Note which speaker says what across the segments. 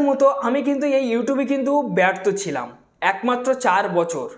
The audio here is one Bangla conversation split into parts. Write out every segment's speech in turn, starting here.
Speaker 1: মতো আমি কিন্তু এই ইউটিউবে কিন্তু ব্যর্থ ছিলাম। একমাত্র চার বছর।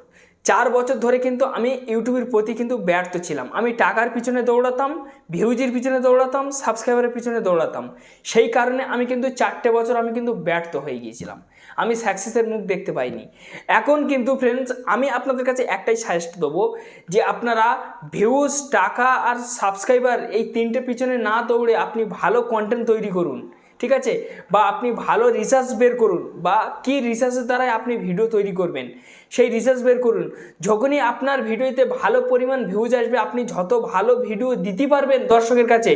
Speaker 1: চার বছর ধরে কিন্তু আমি ইউটিউবের প্রতি কিন্তু ব্যর্থ ছিলাম। আমি টাকার পিছনে দৌড়াতাম, ভিউজের পিছনে দৌড়াতাম সাবস্ক্রাইবারের পিছনে দৌড়াতাম। সেই কারণে আমি কিন্তু চারটে বছর আমি কিন্তু ব্যর্থ হয়ে গিয়েছিলাম। আমি সাকসেসের মুখ দেখতে পাইনি। এখন কিন্তু ফ্রেন্ডস আমি আপনাদের কাছে একটাই সাজেস্ট দেবো যে আপনারা ভিউজ, টাকা আর সাবস্ক্রাইবার এই তিনটে পিছনে না দৌড়ে আপনি ভালো কন্টেন্ট তৈরি করুন। ঠিক আছে? বা আপনি ভালো রিসার্চ বের করুন, বা কি রিসার্চের দ্বারাই আপনি ভিডিও তৈরি করবেন, সেই রিসার্চ বের করুন। যখনই আপনার ভিডিওতে ভালো পরিমাণ ভিউজ আসবে, আপনি যত ভালো ভিডিও দিতে পারবেন দর্শকের কাছে,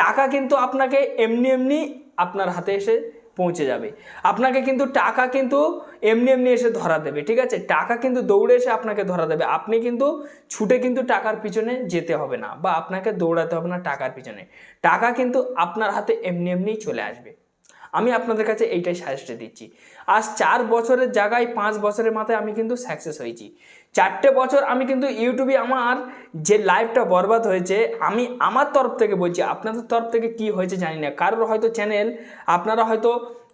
Speaker 1: টাকা কিন্তু আপনাকে এমনি এমনি আপনার হাতে এসে পৌঁছে যাবে। আপনাকে কিন্তু টাকা কিন্তু এমনি এমনি এসে ধরা দেবে, ঠিক আছে? টাকা কিন্তু দৌড়ে এসে আপনাকে ধরা দেবে। আপনি কিন্তু ছুটে কিন্তু টাকার পিছনে যেতে হবে না বা আপনাকে দৌড়াতে হবে না টাকার পিছনে। টাকা কিন্তু আপনার হাতে এমনি এমনিই চলে আসবে। আমি আপনাদের কাছে এইটাই সাজেস্ট দিচ্ছি। আজ চার বছরের জায়গায় পাঁচ বছরের মাথায় আমি কিন্তু সাকসেস হয়েছি। চারটে বছর আমি কিন্তু ইউটিউবে আমার যে লাইভটা বরবাদ হয়েছে, আমি আমার তরফ থেকে বলছি, আপনাদের তরফ থেকে কি হয়েছে জানি না। কারোর হয়তো চ্যানেল, আপনারা হয়তো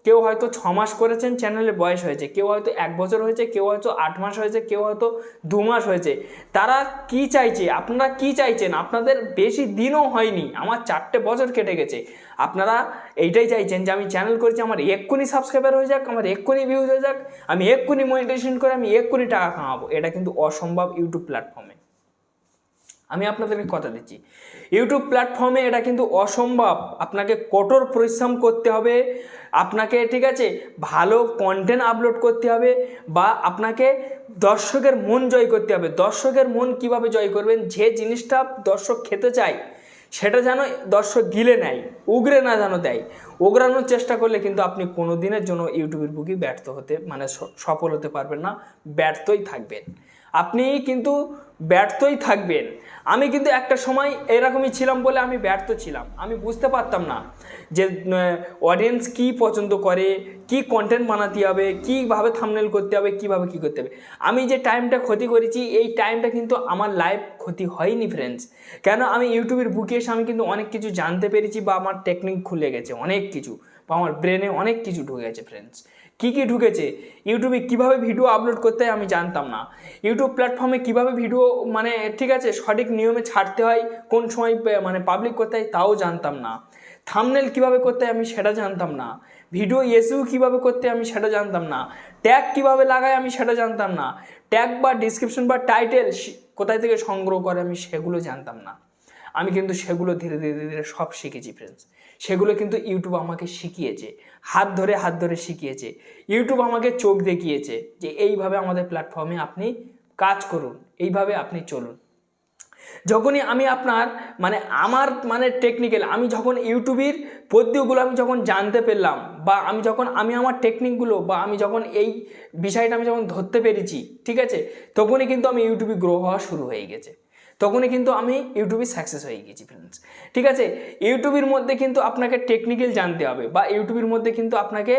Speaker 1: কেউ হয়তো ছ মাস করেছেন চ্যানেলের বয়স হয়েছে, কেউ হয়তো এক বছর হয়েছে, কেউ হয়তো আট মাস হয়েছে, কেউ হয়তো দু মাস হয়েছে। তারা কি চাইছে? আপনারা কি চাইছেন? আপনাদের বেশি দিনও হয়নি, আমার চারটে বছর কেটে গেছে। আপনারা এইটাই চাইছেন যে আমি চ্যানেল করেছি, আমার এক্ষুনি সাবস্ক্রাইবার হয়ে যাক, আমার এক্ষুনি ভিউজ হয়ে যাক, আমি এক্ষুনি মনিটাইজেশন করে আমি এক্ষুনি টাকা কামাবো। এটা কিন্তু অসম্ভব ইউটিউব প্ল্যাটফর্মে আমি আপনাদেরকে কথা দিচ্ছি। ইউটিউব প্ল্যাটফর্মে এটা কিন্তু অসম্ভব। আপনাকে কঠোর পরিশ্রম করতে হবে। আপনাকে, ঠিক আছে, ভালো কন্টেন্ট আপলোড করতে হবে বা আপনাকে দর্শকের মন জয় করতে হবে। দর্শকের মন কীভাবে জয় করবেন? যে জিনিসটা দর্শক খেতে চায়, সেটা যেন দর্শক গিলে নেয়, উগরে না যেন দেয়। ওগরানোর চেষ্টা করলে কিন্তু আপনি কোনো দিনের জন্য ইউটিউবের বুকি ব্যর্থ হতে মানে সফল হতে পারবেন না, ব্যর্থই থাকবেন। আপনি কিন্তু ব্যর্থই থাকবেন। আমি কিন্তু একটা সময় এরকমই ছিলাম বলে আমি ব্যর্থ ছিলাম। আমি বুঝতে পারতাম না যে অডিয়েন্স কি পছন্দ করে, কি কন্টেন্ট বানাতে হবে, কীভাবে থামনেল করতে হবে, কীভাবে কি করতে হবে। আমি যে টাইমটা ক্ষতি করেছি, এই টাইমটা কিন্তু আমার লাইফ ক্ষতি হয়নি ফ্রেন্ডস কেন? আমি ইউটিউবের বুকে এসে আমি কিন্তু অনেক কিছু জানতে পেরেছি বা আমার টেকনিক খুলে গেছে, অনেক কিছু। বা আমার ব্রেনে অনেক কিছু ঢুকে গেছে ফ্রেন্ডস কী কী ঢুকেছে ইউটিউবে কীভাবে ভিডিও আপলোড করতে হয় আমি জানতাম না। ইউটিউব প্ল্যাটফর্মে কীভাবে ভিডিও মানে ঠিক আছে, সঠিক নিয়মে ছাড়তে হয়, কোন সময় মানে পাবলিক করতে হয় তাও জানতাম না। থামনেল কীভাবে করতে হয় আমি সেটা জানতাম না। ভিডিও এসিও কীভাবে করতে আমি সেটা জানতাম না। ট্যাগ কীভাবে লাগায় আমি সেটা জানতাম না। ট্যাগ বা ডিসক্রিপশন বা টাইটেল কোথায় থেকে সংগ্রহ করে আমি সেগুলো জানতাম না। আমি কিন্তু সেগুলো ধীরে ধীরে ধীরে ধীরে সব শিখেছি ফ্রেন্ডস সেগুলো কিন্তু ইউটিউব আমাকে শিখিয়েছে। হাত ধরে হাত ধরে শিখিয়েছে। ইউটিউব আমাকে চোখ দেখিয়েছে যে এইভাবে আমাদের প্ল্যাটফর্মে আপনি কাজ করুন, এইভাবে আপনি চলুন। যখনই আমি আপনার মানে আমার মানে টেকনিক্যাল আমি যখন ইউটিউবের পদ্যগুলো আমি যখন জানতে পেলাম বা আমি যখন, আমি আমার টেকনিকগুলো বা আমি যখন এই বিষয়টা আমি যখন ধরতে পেরেছি, ঠিক আছে? তখনই কিন্তু আমি ইউটিউবে গ্রো হওয়া শুরু হয়ে গেছে। তখনই কিন্তু আমি ইউটিউবে সাকসেস হয়ে গেছি ফ্রেন্ডস ঠিক আছে? ইউটিউবের মধ্যে কিন্তু আপনাকে টেকনিক্যাল জানতে হবে বা ইউটিউবের মধ্যে কিন্তু আপনাকে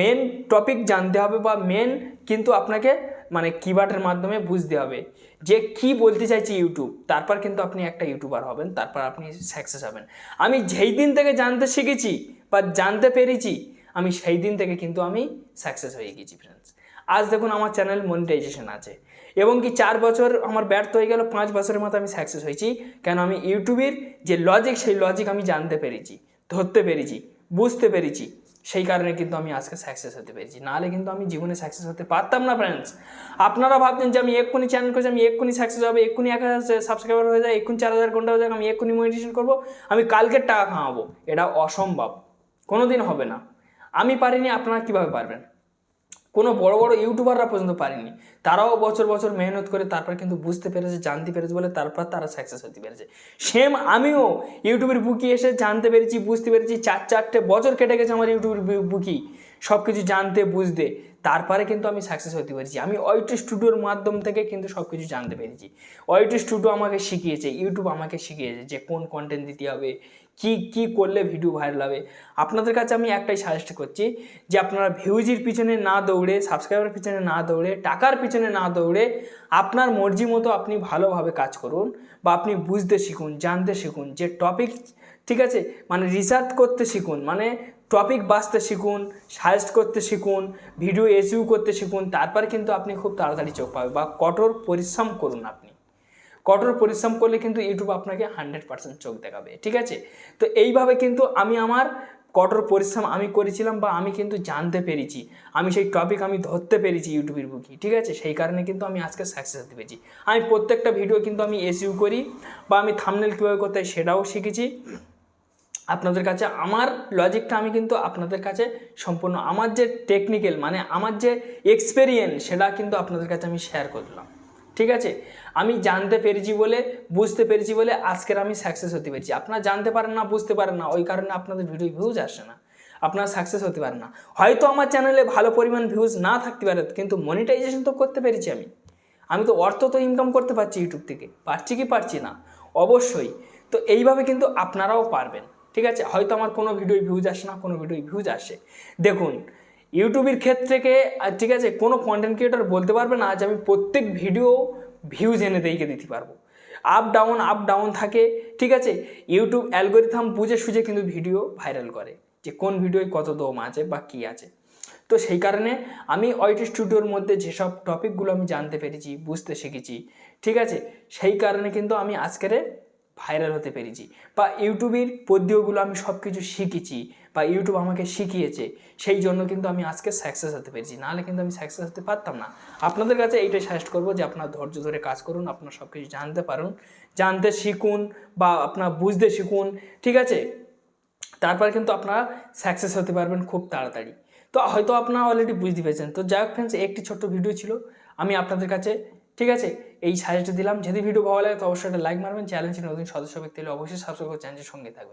Speaker 1: মেন টপিক জানতে হবে বা মেন কিন্তু আপনাকে মানে কিবোর্ডের মাধ্যমে বুঝতে হবে যে কি বলতে চাইছি ইউটিউব তারপর কিন্তু আপনি একটা ইউটিউবার হবেন, তারপর আপনি সাকসেস হবেন। আমি যেই দিন থেকে জানতে শিখেছি বা জানতে পেরেছি, আমি সেই দিন থেকে কিন্তু আমি সাকসেস হয়ে গেছি ফ্রেন্ডস আজ দেখুন আমার চ্যানেল মনিটাইজেশন আছে। এবং কি চার বছর আমার ব্যর্থ হয়ে গেল, পাঁচ বছরের মতো আমি সাকসেস হয়েছি। কেন আমি ইউটিউবের যে লজিক সেই লজিক আমি জানতে পেরেছি, ধরতে পেরেছি, বুঝতে পেরেছি। সেই কারণে কিন্তু আমি আজকে সাকসেস হতে পেরেছি। নাহলে কিন্তু আমি জীবনে সাকসেস হতে পারতাম না ফ্রেন্ডস আপনারা ভাবছেন যে আমি এক্ষুনি চ্যানেল করেছি আমি এক্ষুনি সাকসেস হবে, এক্ষুনি এক হাজার সাবস্ক্রাইবার হয়ে যায়, এক্ষুনি চার হাজার ঘণ্টা হয়ে যাক, আমি এক্ষুনি মনিটেশন করব, আমি কালকের টাকা কামাবো এটা অসম্ভব। কোনো দিন হবে না। আমি পারিনি, আপনারা কীভাবে পারবেন? কোনো বড় বড় ইউটিউবাররা পর্যন্ত পারেনি। তারাও বছর বছর মেহনত করে তারপর কিন্তু বুঝতে পেরেছে, জানতে পেরেছে বলে তারপর তারা সাকসেস হতে পেরেছে। সেম আমিও ইউটিউবের বুকি এসে জানতে পেরেছি, বুঝতে পেরেছি, চার চারটে বছর কেটে গেছে আমার ইউটিউবের বুকি। সব কিছু জানতে, বুঝতে, তারপরে কিন্তু আমি সাকসেস হতে পেরেছি। আমি ওয়াইটি স্টুডিওর মাধ্যম থেকে কিন্তু সব কিছু জানতে পেরেছি। ওয়াইটি স্টুডিও আমাকে শিখিয়েছে ইউটিউব আমাকে শিখিয়েছে যে কোন কন্টেন্ট দিতে হবে, কি কি করলে ভিডিও ভাইরাল হবে। আপনাদের কাছে আমি একটাই সাজেস্ট করছি যে আপনারা ভিউজের পিছনে না দৌড়ে সাবস্ক্রাইবারের পিছনে না দৌড়ে, টাকার পিছনে না দৌড়ে আপনার মর্জি মতো আপনি ভালোভাবে কাজ করুন বা আপনি বুঝতে শিখুন, জানতে শিখুন যে টপিক ঠিক আছে? মানে রিসার্চ করতে শিখুন। মানে টপিক বাঁচতে শিখুন সাজেস্ট করতে শিখুন ভিডিও এসিউ করতে শিখুন, তারপর কিন্তু আপনি খুব তাড়াতাড়ি চোখ পাবে বা কঠোর পরিশ্রম করুন আপনি। কঠোর পরিশ্রম করলে কিন্তু ইউটিউব আপনাকে হান্ড্রেড পার্সেন্ট চোখ দেখাবে, ঠিক আছে? তো এইভাবে কিন্তু আমি আমার কঠোর পরিশ্রম আমি করেছিলাম বা আমি কিন্তু জানতে পেরেছি, আমি সেই টপিক আমি ধরতে পেরেছি ইউটিউবের বুকি, ঠিক আছে? সেই কারণে কিন্তু আমি আজকে সাকসেস হতে পেরেছি। আমি প্রত্যেকটা ভিডিও কিন্তু আমি এসিউ করি বা আমি থামনেল কীভাবে করতে সেটাও শিখেছি। আপনাদের কাছে আমার লজিকটা আমি কিন্তু আপনাদের কাছে সম্পূর্ণ আমার যে টেকনিক্যাল মানে আমার যে এক্সপেরিয়েন্স সেটা কিন্তু আপনাদের কাছে আমি শেয়ার করলাম ঠিক আছে? আমি জানতে পেরেছি বলে, বুঝতে পেরেছি বলে আজকের আমি সাকসেস হতে পেরেছি। আপনারা জানতে পারেন না, বুঝতে পারেন না, ওই কারণে আপনাদের ভিডিও ভিউজ আসে না। আপনারা সাকসেস হতে পারেন না। হয়তো আমার চ্যানেলে ভালো পরিমাণ ভিউজ না থাকতে পারে, কিন্তু মনিটাইজেশন তো করতে পেরেছি আমি। আমি তো অর্থ তো ইনকাম করতে পারছি ইউটিউব থেকে। পারছি কি পারছি না? অবশ্যই। তো এইভাবে কিন্তু আপনারাও পারবেন। ঠিক আছে? হয়তো আমার কোনো ভিডিও ভিউজ আসে না, কোনো ভিডিও ভিউজ আসে। দেখুন ইউটিউবের ক্ষেত্রে আর ঠিক আছে? কোনো কন্টেন্ট ক্রিয়েটর বলতে পারবে না যে আমি প্রত্যেক ভিডিও ভিউজ এনে দিকে দিতে পারব। আপ ডাউন আপ ডাউন থাকে, ঠিক আছে? ইউটিউব অ্যালগোরিথাম বুঝে সুঝে কিন্তু ভিডিও ভাইরাল করে যে কোন ভিডিওয় কত দম আছে বা কী আছে। তো সেই কারণে আমি ওয়াইটি স্টুডিওর মধ্যে যেসব টপিকগুলো আমি জানতে পেরেছি, বুঝতে শিখেছি, ঠিক আছে? সেই কারণে কিন্তু আমি আজকের ভাইরাল হতে পেরেছি। বা ইউটিউবের পদ্ধতিগুলো আমি সব কিছু শিখেছি বা ইউটিউব আমাকে শিখিয়েছে, সেই জন্য কিন্তু আমি আজকে সাকসেস হতে পেরেছি। নাহলে কিন্তু আমি সাকসেস হতে পারতাম না। আপনাদের কাছে এইটাই সাজেস্ট করব যে আপনার ধৈর্য ধরে কাজ করুন, আপনার সব কিছু জানতে পারুন। জানতে শিখুন বা আপনার বুঝতে শিখুন, ঠিক আছে? তারপর কিন্তু আপনারা সাকসেস হতে পারবেন খুব তাড়াতাড়ি। তো হয়তো আপনারা অলরেডি বুঝতে পেরেছেন। তো যাই হোক ফ্রেন্ডস একটি ছোট্ট ভিডিও ছিল। আমি আপনাদের কাছে ঠিক আছে? এই সাজেস্ট দিলাম। যদি ভিডিও ভালো লাগে, তো অবশ্যই একটা লাইক মারবেন। চ্যানেলটি নতুন সদস্য ব্যক্তি হলে অবশ্যই সাবস্ক্রাইব করে চ্যানেলের সঙ্গে থাকবেন।